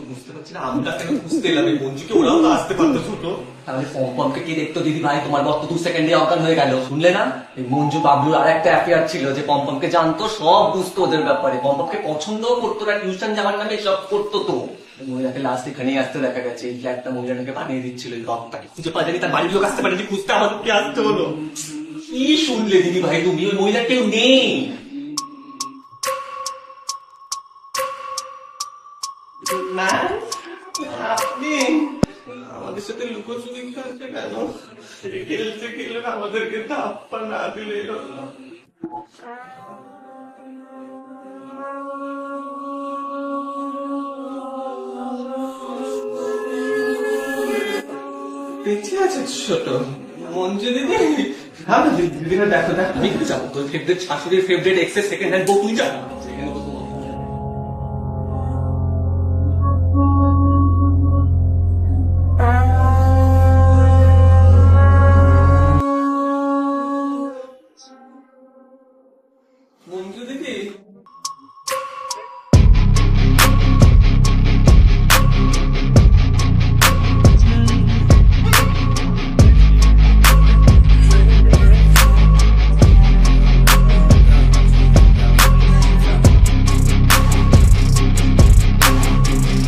তো বুঝতে পারছি না আমরা কেন বুঝতে এলাম এই মঞ্জুকে ওরাও তো আসতে পারতো ছোট তাহলে পম্পমকে কে দেখতো দিদি ভাই তোমার বর তো দু সেকেন্ডে অজ্ঞান হয়ে গেল। শুনলে না? এই মঞ্জু বাবলুর আর একটা অ্যাফেয়ার ছিল যে পম্পমকে জানতো সব বুঝতো ওদের ব্যাপারে। পম্পমকে পছন্দও করতো না টিউশন যাওয়ার নামে সব করতো তো। মহিলাকে লাস্ট এখানেই আসতে দেখা গেছে। এই ফ্ল্যাটটা মহিলাটাকে বানিয়ে দিচ্ছিল এই রকটাকে খুঁজে পাওয়া যায়নি তার বাড়ির লোক আসতে পারেনি খুঁজতে আমাদেরকে আসতে হলো কি শুনলে দিদি ভাই তুমি? ওই মহিলা কেউ নেই। আমাদেরকে বেঁচে আছে ছোট মঞ্জু দিদি হ্যাঁ দেখো দেখো আমি যাব তোর ফেভারিট শাশুড়ির ফেভারিট এক্সের সেকেন্ড হ্যান্ড বউ তুই যা বন্ধু দিদি